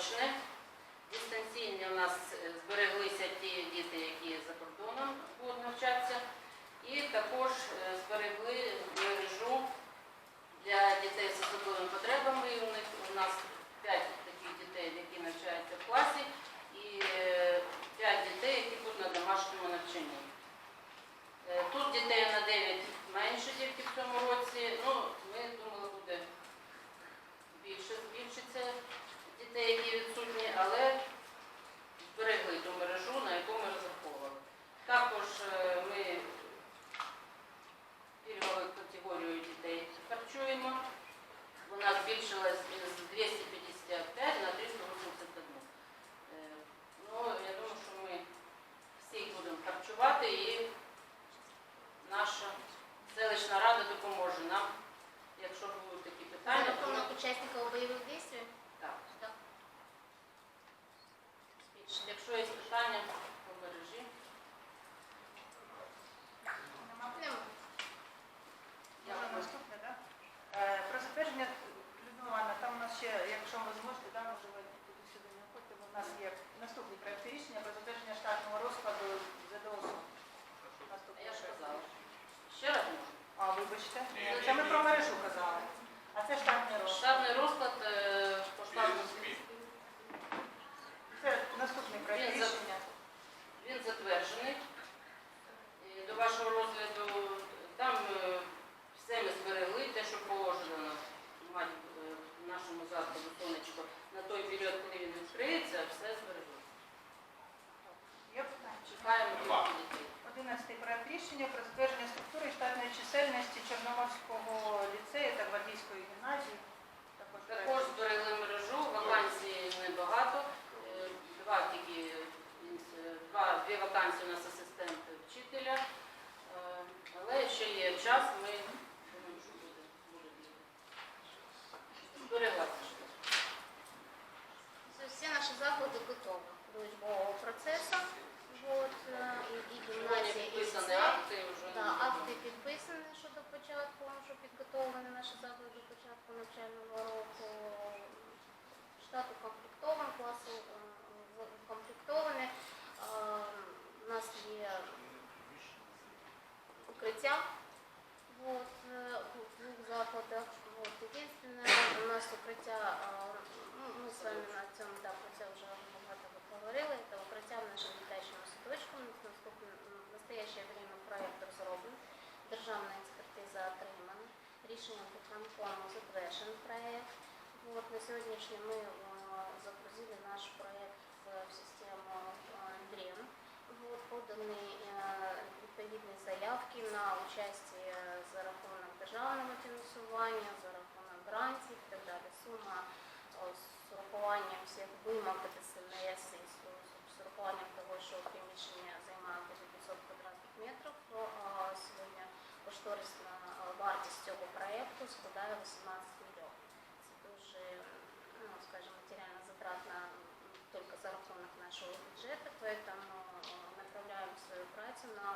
очне. Дистанційні у нас е, збереглися ті діти, які за кордоном будуть навчатися. І також е, зберегли мережу для дітей з особливими потребами. У нас 5 таких дітей, які навчаються в класі, і 5 дітей, які будуть на домашньому навчанні. Е, Тут дітей на 9 менше тільки в цьому році. Ну, ми думали, буде більше збільшиться дітей, які відсутні, але зберегли ту мережу, на яку ми розраховували. Також е, ми пільгову категорію дітей харчуємо. Вона збільшилась з 255 на 381. Е, Ну, я думаю, що ми всіх будемо харчувати і наша селищна рада допоможе нам, якщо будуть такі За питання. то ми- рахунок участников боевых действий? Так, Так. збільшимо. Якщо є питання по мережі, Нема? Нема. Може, дякую. наступне, так? Е, Про затвердження, Людмила Івановна, там у нас ще, якщо ви зможете, да, може ви туди сюди не ходите, бо в нас є наступний проєкти рішення про затвердження штатного розкладу ЗДОСУ. А я ж казала. Ще раз можу. А, вибачте. Це ми про мережу казали. А це штатний розклад. Штатний розклад е, по штатному. Це наступний проєкт рішення. він затверджений. І до вашого розгляду там е, все ми зберегли, те, що положено мати е, в нашому закладу сонечко на той період, коли він відкриється, все зберегли. Є питання? Чекаємо тільки дітей. Одинадцятий проект рішення про затвердження структури і штатної чисельності Чорноморського ліцею та Гвардійської гімназії. Також проект Також зберегли мережу, вакансій небагато. Е, Два тільки е, два, дві вакансії у нас асистент вчителя. Е, Але ще є час, ми думаємо, що буде, есть все наши заклади готові до учбового процесу. Вот, е, і, гімназія, і акти вже. Да, акти підписані щодо початку, що підготовлені наші заклади до початку навчального року. Штат укомплектований, класи е, укомплектовані. Е, У нас є укриття вот, е, в двох закладах. Вот. Единственное, у нас укриття, е, ну, ми з вами на цьому про це вже багато говорили, це укриття в нашому дитячому. У в настоящее время проект розроблений, державна експертиза отримана, рішенням виконкому затверджений проект. Вот, на сьогоднішній ми е, загрузили наш проект в систему ДРІМ. Вот, подані е, відповідні заявки на участь за рахунок державного фінансування, за рахунок грантів і так далі. Сума е, з урахуванням всіх вимог ДСНС і з з урахуванням того, що приміщення займає поза 500 квадратних метрів, то е, сьогодні кошторисна е, вартість цього проєкту складає 18 мільйонів. Це дуже, ну, скажімо, матеріально затратно м, тільки за рахунок нашого бюджету, поэтому э, направляємо свою працю на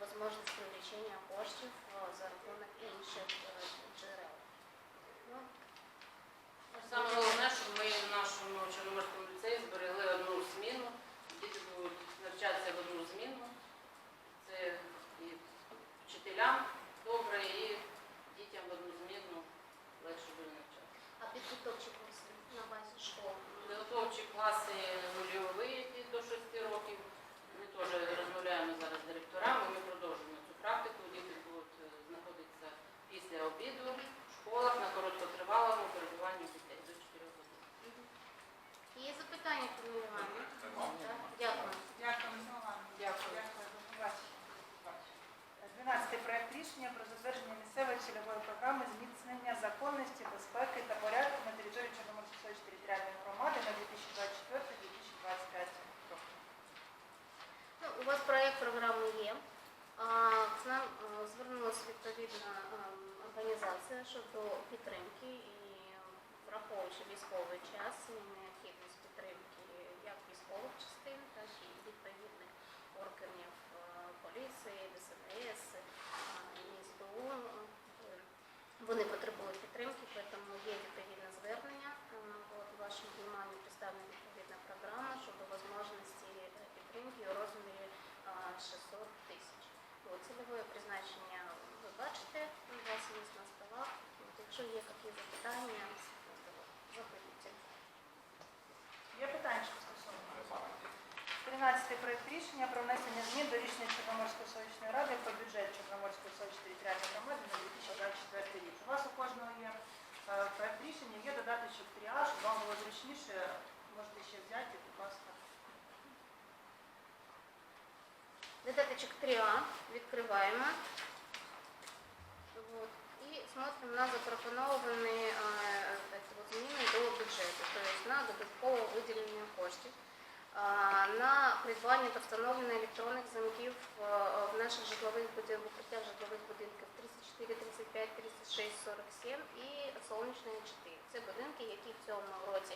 можливість привлечення коштів э, за рахунок інших е, джерел. Ну, Саме головне, щоб ми в нашому Чорноморському ліцеї зберегли одну зміну. Діти будуть навчатися в одну зміну. Це і вчителям добре, і дітям в одну зміну легше буде навчатися. а підготовчі курси на базі школи. Підготовчі класи Вони потребують підтримки, тому є відповідне звернення. Е, от вашому вниманню представлена відповідна програма щодо можливості е, підтримки у розмірі е, 600 тисяч. Цільове призначення ви бачите, у вас є на столах. Якщо є якісь запитання. 13 проект рішення про внесення змін до рішення Чорноморської селищної ради про бюджет Чорноморської селищної територіальної громади на 2024 рік. У вас у кожного є е, проект рішення, є додаточок 3А, щоб вам було зручніше, можете ще взяти, будь ласка. Додаточок 3А відкриваємо. Вот. І смотрим на запропоновані е, зміни до бюджету, тобто на додаткове виділення коштів. На придбання та встановлення електронних замків е, в наших житлових будинках, укриття житлових будинків 34, 35, 36, 47 і Солнечної 4. Це будинки, які в цьому році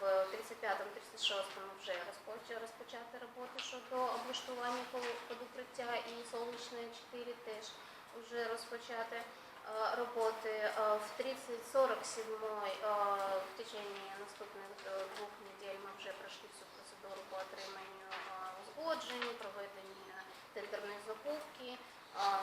в 35-му, 36-му вже розпоч- розпочати роботи щодо облаштування під укриття і Солнечної 4 теж вже розпочати а, роботи. В 30-47-й в течение наступних е, двох неділь ми вже пройшли всю процедуру по отриманню а, узгоджень, проведення тендерної закупки. А,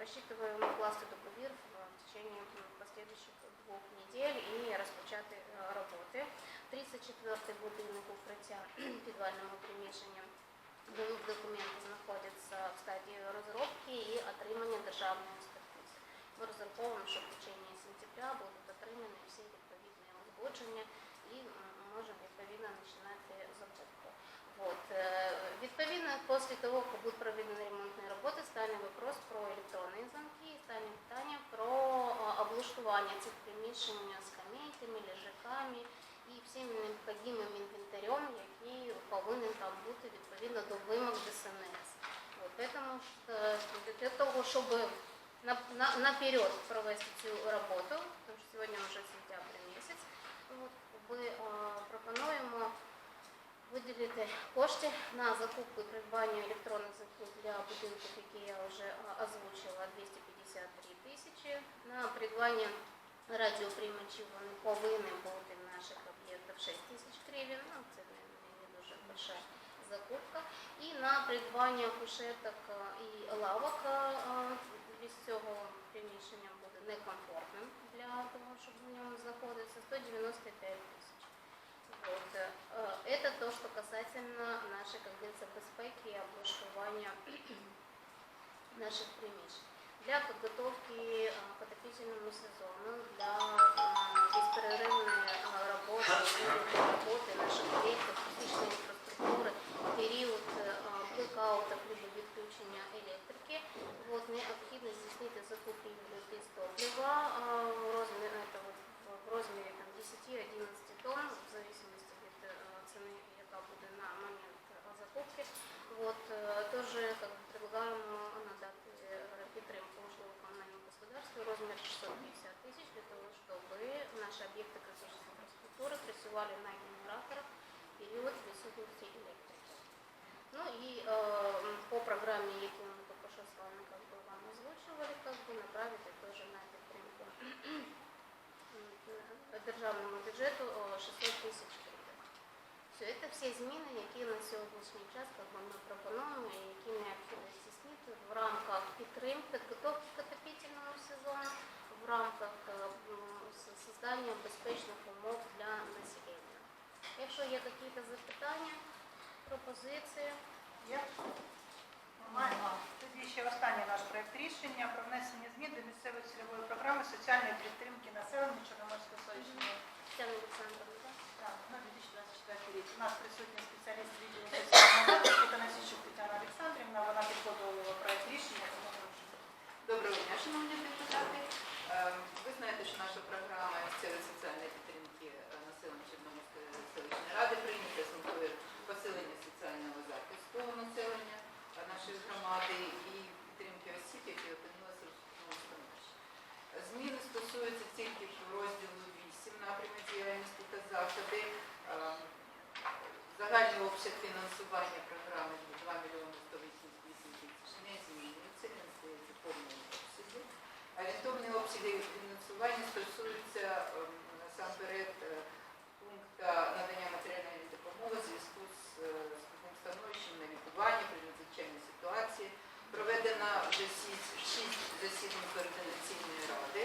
Рассчитываем укласти договір в течение последующих двох неділь і розпочати е, роботи. 34-й будинок укриття підвальному приміщенням документи знаходяться в стадії розробки і отримання державної. Ми розраховуємо, що в течение сентября будуть отримані всі відповідні узгодження і можемо відповідно починати закупку. Вот. е, Відповідно, після того, як будуть проведені ремонтні роботи, стане вопрос про електронні замки, стане питання про е, облаштування цих приміщень скамейками, лежаками і всім необхідним інвентарем, який повинен там бути відповідно до вимог ДСНС. От, Тому е, для того, щоб на, на, наперед провести цю роботу, тому що сьогодні вже сентябрь місяць, ми е, пропонуємо виділити кошти на закупку і придбання електронних замків для будинків, які я вже е, озвучила, 253 тисячі. На придбання радіоприймачів вони повинні бути в наших об'єктах 6 тисяч гривень, ну це не, дуже велика закупка. І на придбання кушеток е, і лавок е, е, без цього приміщення буде некомфортним для того, щоб в ньому знаходитися 195 тисяч. Вот. э, Это то, что касательно нашей, как говорится, безпеки и облаштування наших приміщень. Для підготовки э, к отопительному сезону, для э, безперерывной э, работы, уровня работы наших объектов, критичной инфраструктуры в Вот, необхідно здійснити закупівлю дистоплива э, в розмірі, это вот, в розмірі там, 10-11 тонн, в зависимости від е, ціни, яка буде на момент е, закупки. Вот, е, теж как бы, предлагаємо надати е, підтримку житлово-комунальному господарству в розмірі 650 тисяч для того, щоб наші об'єкти критичної інфраструктури працювали на генераторах в період відсутності електрики. Ну і е, м, по програмі, яку державному бюджету о, 600 тисяч гривень. Це всі зміни, які на сьогоднішній час ми пропонуємо і які необхідно здійснити в рамках підтримки, підготовки к отопительному сезону, в рамках е, м, с- создання безпечних умов для населення. Якщо є якісь запитання, пропозиції, Є? Тоді ще останній наш проєкт рішення про внесення змін до місцевої цільової програми соціальної підтримки населення Чорноморської селищної Тетяна Олександровна. Так, на 2024 рік. У нас присутній спеціаліст відділу соціального захисту Танасічук Тетяна Олександрівна. Вона підготовила проєкт рішення, тому прошу. Доброго дня, шановні депутати. Е, Ви знаєте, що наша програма місцевої соціальної підтримки е, населення Чорноморської селищної ради прийнята з метою посилення соціального захисту населення е, нашої громади і підтримки осіб, які опинилися в житловому становищі. Зміни стосуються тільки розділу 8 напряму діяльності та заходи. Е, Загальний обсяг фінансування програми 2 мільйони 188 тисяч не змінюється, він здається в повному обсязі. Орієнтовні обсяги фінансування стосуються ем, насамперед е, пункту надання матеріальної допомоги в зв'язку з е, складним становищем на лікування при надзвичайній ситуації. Проведено вже шість шість засідань координаційної ради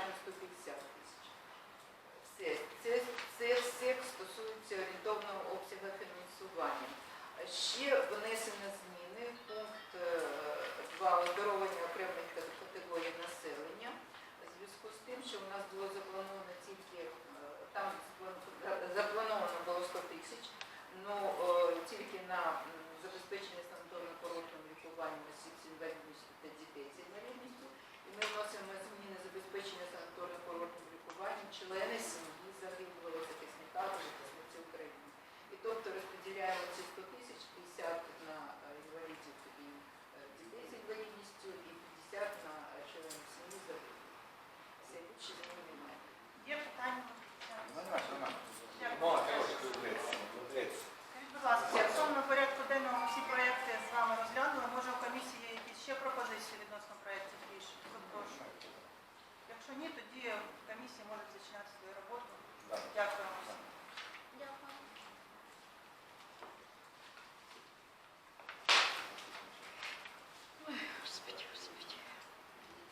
витрачаємо 150 тисяч. Все. Це, це все стосується орієнтовного обсягу фінансування. Ще внесені зміни, пункт е, 2 оздоровлення окремих категорій населення. У зв'язку з тим, що у нас було заплановано тільки, е, там заплановано було 100 тисяч, але тільки на